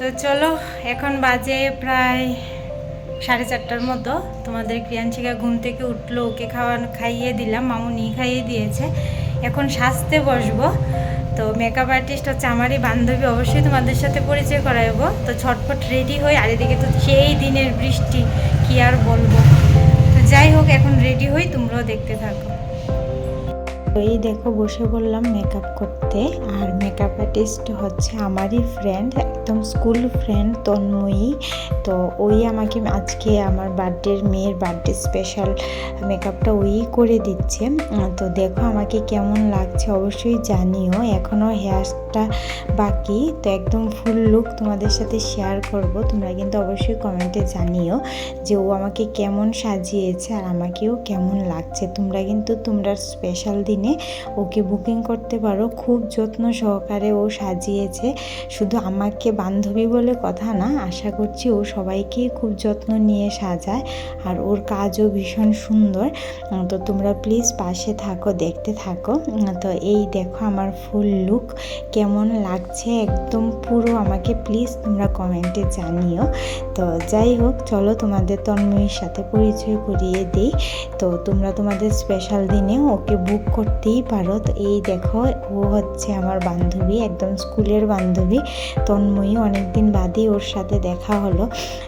তো চলো, এখন বাজে প্রায় সাড়ে চারটার মতো। তোমাদের ক্রিয়াঞ্চিকা ঘুম থেকে উঠল, ওকে খাওয়ানো খাইয়ে দিলাম মামুনি খাইয়ে দিয়েছে। এখন সাজতে বসবো। তো মেকআপ আর্টিস্ট হচ্ছে আমারই বান্ধবী, অবশ্যই তোমাদের সাথে পরিচয় করাবো তো ছটফট রেডি হই আর এদিকে তো সেই দিনের বৃষ্টি, কি আর বলব। তো যাই হোক, এখন রেডি হই, তোমরাও দেখতে থাকো। এই দেখো, বসে বললাম মেকআপ করতে। আর মেকআপ আর্টিস্ট হচ্ছে আমারই ফ্রেন্ড একদম স্কুল ফ্রেন্ড তন্ময়ী। তো ওই আমাকে আজকে আমার বার্থডের মেয়ের বার্থডে স্পেশাল মেকআপটা ওই করে দিচ্ছে। তো দেখো আমাকে কেমন লাগছে, অবশ্যই জানিও। এখনও হেয়ারটা বাকি, তো একদম ফুল লুক তোমাদের সাথে শেয়ার করব। তোমরা কিন্তু অবশ্যই কমেন্টে জানিও যে ও আমাকে কেমন সাজিয়েছে আর আমাকেও কেমন লাগছে। তোমরা কিন্তু তোমরা স্পেশাল দিনে ওকে বুকিং করতে পারো। খুব যত্ন সহকারে ও সাজিয়েছে। শুধু আমাকে বান্ধবী বলে কথা না, আশা করছি ও সবাইকেই খুব যত্ন নিয়ে সাজায় আর ওর কাজও ভীষণ সুন্দর। তো তোমরা প্লিজ পাশে থাকো, দেখতে থাকো। তো এই দেখো আমার ফুল লুক কেমন লাগছে একদম পুরো আমাকে প্লিজ তোমরা কমেন্টে জানিও। তো যাই হোক, চলো তোমাদের তন্ময়ীর সাথে পরিচয় করিয়ে দিই। তো তোমরা তোমাদের স্পেশাল দিনে ওকে বুক করতেই পারো। তো এই দেখো, ও হচ্ছে আমার বান্ধবী, একদম স্কুলের বান্ধবী, তন্ময়ী অনেকদিন বাদেই ওর সাথে দেখা হলো।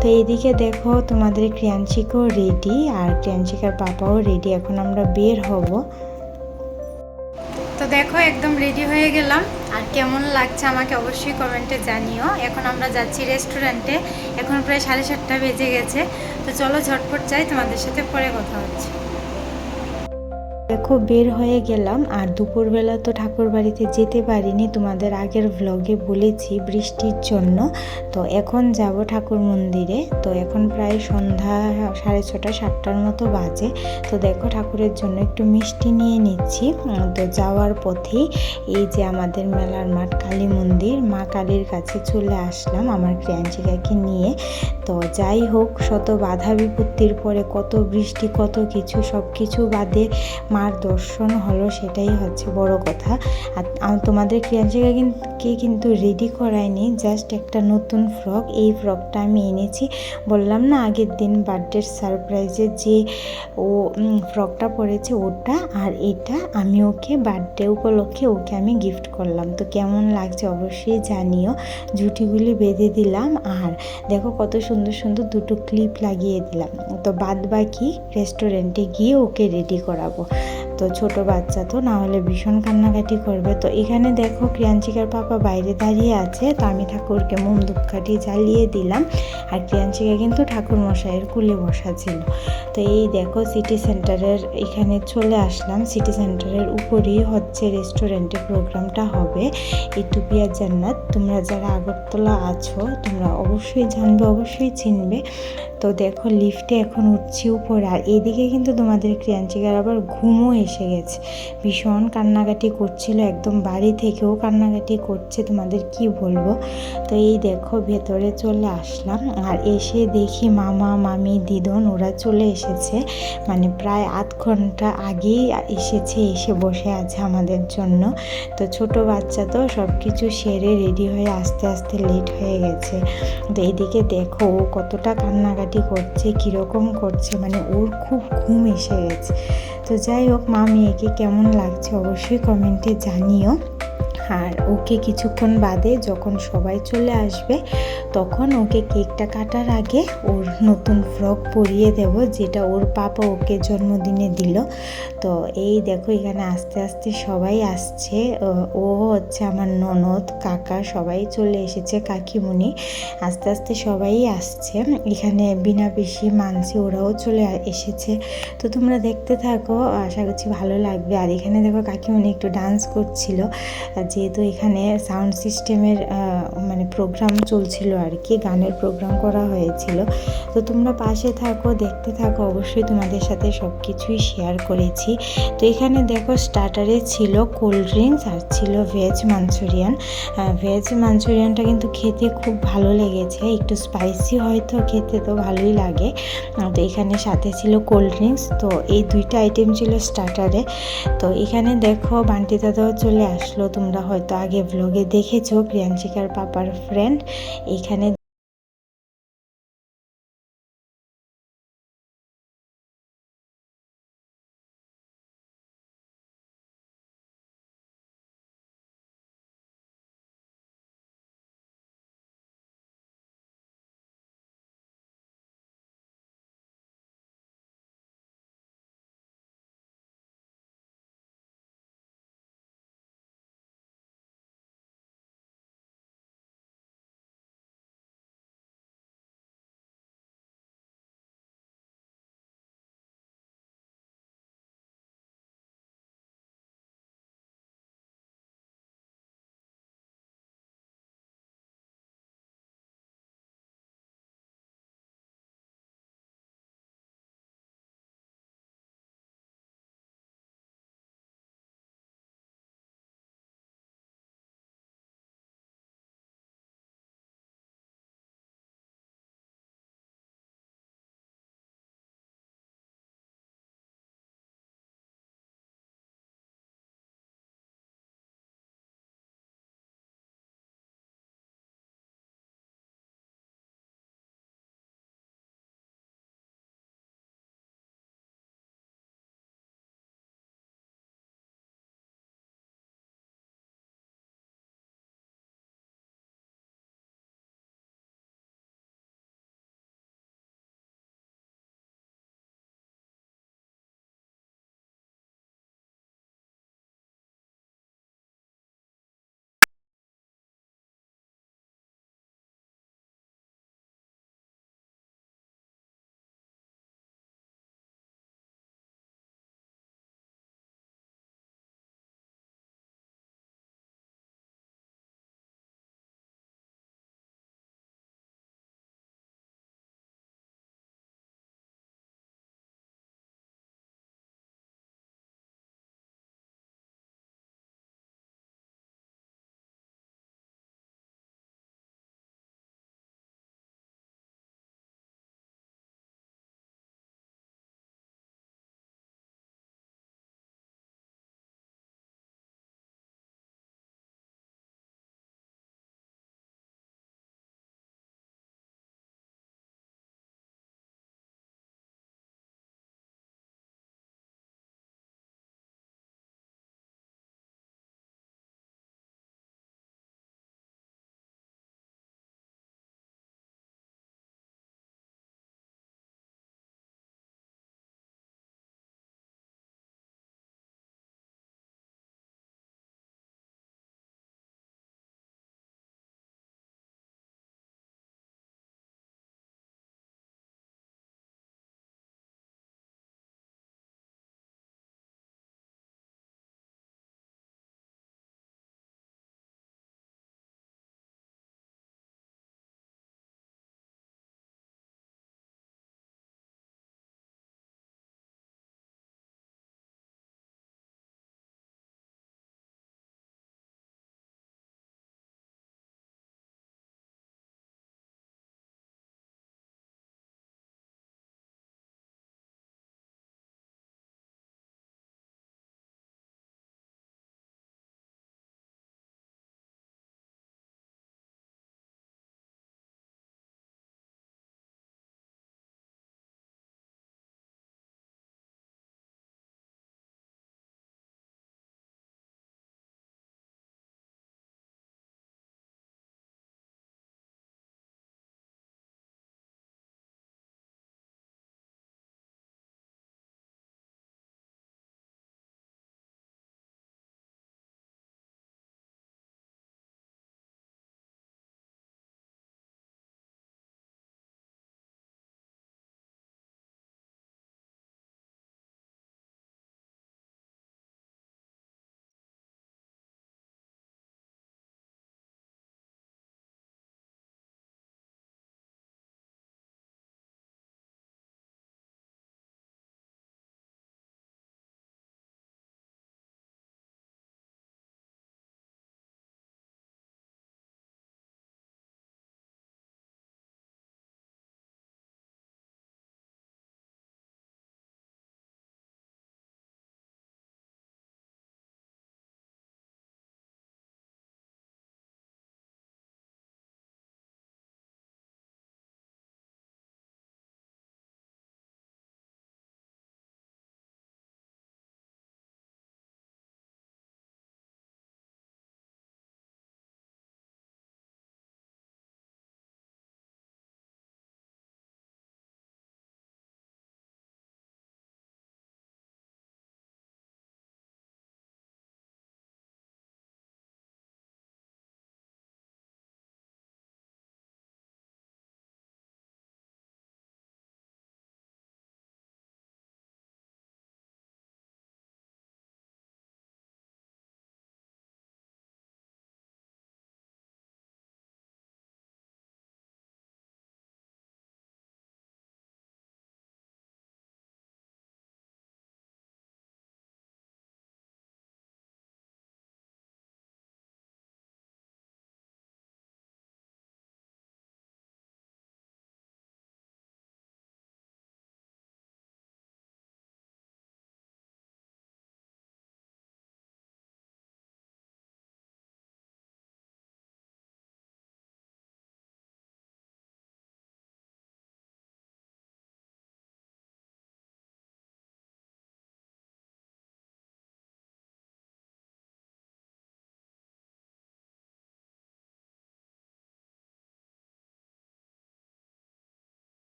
তো এদিকে দেখো তোমাদের ক্রিয়াঞ্চিকও রেডি আর ক্রিয়াঞ্চিকার পাপাও রেডি এখন আমরা বের হব। তো দেখো একদম রেডি হয়ে গেলাম। আর কেমন লাগছে আমাকে অবশ্যই কমেন্টে জানিও। এখন আমরা যাচ্ছি রেস্টুরেন্টে এখন প্রায় সাড়ে সাতটা বেজে গেছে। তো চলো ঝটপট যাই, তোমাদের সাথে পরে কথা হচ্ছে। দেখো, বের হয়ে গেলাম আর দুপুরবেলা তো ঠাকুর বাড়িতে যেতে পারিনি। তোমাদের আগের ভ্লগে বলেছি বৃষ্টির জন্য। তো এখন যাব ঠাকুর মন্দিরে। তো এখন প্রায় সন্ধ্যা সাড়ে ছটা, সাতটার মতো বাজে। তো দেখো, ঠাকুরের জন্য একটু মিষ্টি নিয়ে নিচ্ছি। তো যাওয়ার পথেই এই যে আমাদের মেলার মাঠ, কালী মন্দির, মা কালীর কাছে চলে আসলাম আমার ক্রিয়াঞ্চিকাকে নিয়ে। তো যাই হোক, শত বাধা বিপত্তির পরে কত বৃষ্টি, কত কিছু সব কিছু বাদে মার দর্শন হলো সেটাই হচ্ছে বড় কথা। আর তোমাদের ক্রিয়াঞ্চিকা কে কিন্তু রেডি করায়নি জাস্ট একটা নতুন ফ্রক এই ফ্রকটা আমি এনেছি। বললাম না, আগের দিন বার্থডের সারপ্রাইজে যে ও ফ্রকটা পরেছে ওটা আর এটা, আমি ওকে বার্থডে উপলক্ষে ওকে আমি গিফট করলাম। তো কেমন লাগছে অবশ্যই জানিও। জুটিগুলি বেঁধে দিলাম আর দেখো কত সুন্দর সুন্দর দুটো ক্লিপ লাগিয়ে দিলাম। তো বাদ বাকি রেস্টুরেন্টে গিয়ে ওকে রেডি করাবো। তো ছোট বাচ্চা তো, না হলে ভীষণ কান্নাকাটি করবে। তো এখানে দেখো ক্রিয়াঞ্চিকার পাপা বাইরে দাঁড়িয়ে আছে, তো আমি ঠাকুরকে মোম ধূপকাঠি জ্বালিয়ে দিলাম। আর ক্রিয়াঞ্চিকা কিন্তু ঠাকুর মশাইয়ের কুলে বসা ছিল। তো এই দেখো সিটি সেন্টারের এখানে চলে আসলাম। সিটি সেন্টারের উপরেই হচ্ছে রেস্টুরেন্টে প্রোগ্রামটা হবে। ইটুপিয়া জান্নাত, তোমরা যারা আগরতলা আছো, তোমরা অবশ্যই জানবে, অবশ্যই চিনবে। তো দেখো লিফটে এখন উঠছি উপরে, আর এইদিকে কিন্তু তোমাদের ক্রিয়াঞ্চিকার আবার ঘুমও এসে গেছে। ভীষণ কান্নাকাটি করছিল একদম বাড়ি থেকেও কান্নাকাটি করছে, তোমাদের কি বলব? তো এই দেখো ভেতরে চলে আসলাম আর এসে দেখি মামা, মামি, দিদন ওরা চলে এসেছে। মানে প্রায় আধ ঘণ্টা আগেই এসেছে, এসে বসে আছে আমাদের জন্য। তো ছোট বাচ্চা তো সব কিছু সেরে রেডি হয়ে আস্তে আস্তে লেট হয়ে গেছে। তো এইদিকে দেখো ও কতটা কান্নাকাটি করছে, কীরকম করছে মানে ওর খুব ঘুম এসে গেছে। তো যাই হোক মা মেয়েকে কেমন লাগছে অবশ্যই কমেন্টে জানিও। আর ওকে কিছুক্ষণ বাদে যখন সবাই চলে আসবে, তখন ওকে কেকটা কাটার আগে ওর নতুন ফ্রক পরিয়ে দেব, যেটা ওর পাপা ওকে জন্মদিনে দিল। তো এই দেখো এখানে আস্তে আস্তে সবাই আসছে। ও- হচ্ছে আমার ননদ, কাকা সবাই চলে এসেছে, কাকিমুনি। আস্তে আস্তে সবাই আসছে। এখানে বিনা পিসি, মানসি ওরাও চলে এসেছে। তো তোমরা দেখতে থাকো, আশা করছি ভালো লাগবে। আর এখানে দেখো কাকিমুনি একটু ডান্স করছিল। আর যেহেতু এখানে সাউন্ড সিস্টেমের মানে প্রোগ্রাম চলছিল আর কি, গানের প্রোগ্রাম করা হয়েছিল। তো তোমরা পাশে থাকো, দেখতে থাকো, অবশ্যই তোমাদের সাথে সব কিছুই শেয়ার করেছি। তো এখানে দেখো স্টার্টারে ছিল কোল্ড ড্রিঙ্কস আর ছিল ভেজ মাঞ্চুরিয়ান ভেজ মাঞ্চুরিয়ানটা কিন্তু খেতে খুব ভালো লেগেছে। একটু স্পাইসি হয়তো খেতে তো ভালোই লাগে। তো এখানে সাথে ছিল কোল্ড ড্রিঙ্কস তো এই দুইটা আইটেম ছিল স্টার্টারে তো এখানে দেখো বান্টি দাদাও চলে আসলো, তোমরা হয়তো আগে ব্লগে দেখেছ প্রিয়াঞ্চিকার পাপার ফ্রেন্ড এখানে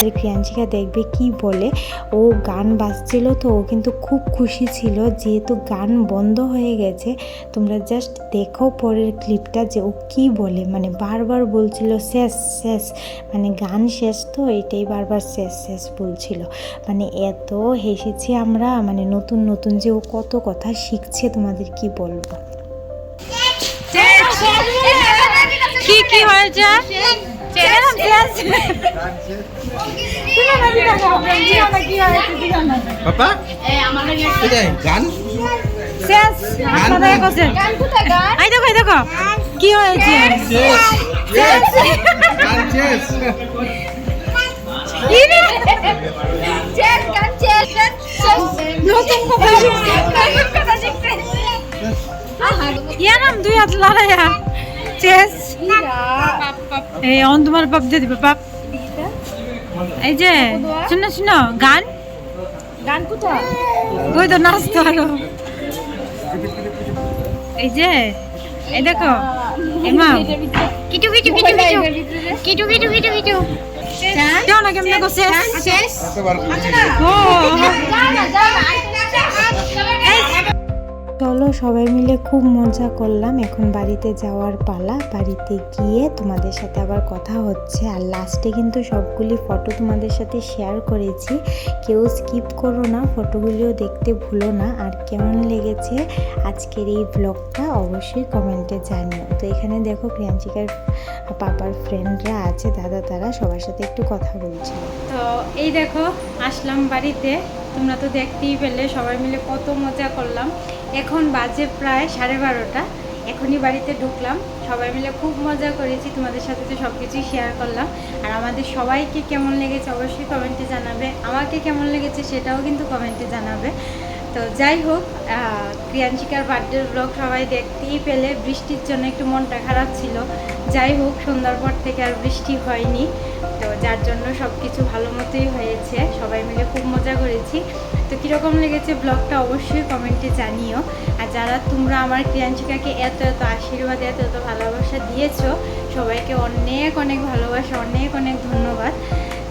আর ক্রিয়াঞ্চিকা দেখবে কি বলে। ও গান বাজছিল তো ও কিন্তু খুব খুশি ছিল, যেহেতু গান বন্ধ হয়ে গেছে, তোমরা জাস্ট দেখো পরের ক্লিপটা যে ও কি বলে। মানে বারবার বলছিল, শেষ শেষ। মানে গান শেষ তো, এটাই বারবার শেষ শেষ বলছিল। মানে এত হেসেছি আমরা মানে নতুন নতুন যে ও কত কথা শিখছে, তোমাদের কি বলব? কি কি হয়েছে? দেখো কি হয়েছে নতুন কথা শিখতে ইয়ারাম দুই হাত লড়াইয়া চেস এই অন তোমার পাপ দিয়ে দিবে পাপ এই যে শুনো শুনো গান? গান কোথায়? ওই তো নাচতো আরও এই যে এই দেখো এমা কিটু কিটু কিটু কিটু। কিটু কিটু কিটু কেমন কেমন করছে শেষ? আচ্ছা, ও। চলো সবাই মিলে খুব মজা করলাম। এখন বাড়িতে যাওয়ার পালা। বাড়িতে গিয়ে তোমাদের সাথে আবার কথা হচ্ছে। আর লাস্টে কিন্তু সবগুলি ফটো তোমাদের সাথে শেয়ার করেছি। কেউ স্কিপ করো না ফটোগুলিও দেখতে ভুলো না। আর কেমন লেগেছে আজকের এই ব্লগটা অবশ্যই কমেন্টে জানিও। তো এখানে দেখো প্রিয়াঞ্চিকার পাপার ফ্রেন্ডরা আছে দাদা তারা সবার সাথে একটু কথা বলছিল তো এই দেখো, আসলাম বাড়িতে। তোমরা তো দেখতেই পেলে, সবাই মিলে কত মজা করলাম। এখন বাজে প্রায় সাড়ে বারোটা, এখনই বাড়িতে ঢুকলাম। সবাই মিলে খুব মজা করেছি, তোমাদের সাথে তো সব কিছুই শেয়ার করলাম। আর আমাদের সবাইকে কেমন লেগেছে অবশ্যই কমেন্টে জানাবে, আমাকে কেমন লেগেছে সেটাও কিন্তু কমেন্টে জানাবে। তো যাই হোক আহ, প্রিয়াঞ্চিকার বার্থডের ব্লগ সবাই দেখতেই পেলে। বৃষ্টির জন্য একটু মনটা খারাপ ছিল। যাই হোক সন্ধ্যার পর থেকে আর বৃষ্টি হয়নি। তো যার জন্য সব কিছু ভালো মতোই হয়েছে। সবাই মিলে খুব মজা করেছি। তো কীরকম লেগেছে ব্লগটা অবশ্যই কমেন্টে জানিও। আর যারা তোমরা আমার ক্রিয়াঞ্চিকাকে এত এত আশীর্বাদ এত এত ভালোবাসা দিয়েছ সবাইকে অনেক অনেক ভালোবাসা অনেক অনেক ধন্যবাদ।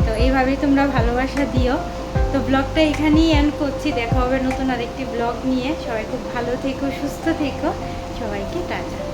তো এইভাবেই তোমরা ভালোবাসা দিও। তো ব্লগটা এখানেই এন্ড করছি। দেখা হবে নতুন আরেকটি ব্লগ নিয়ে। সবাই খুব ভালো থেকো, সুস্থ থেকো। সবাইকে টাটা।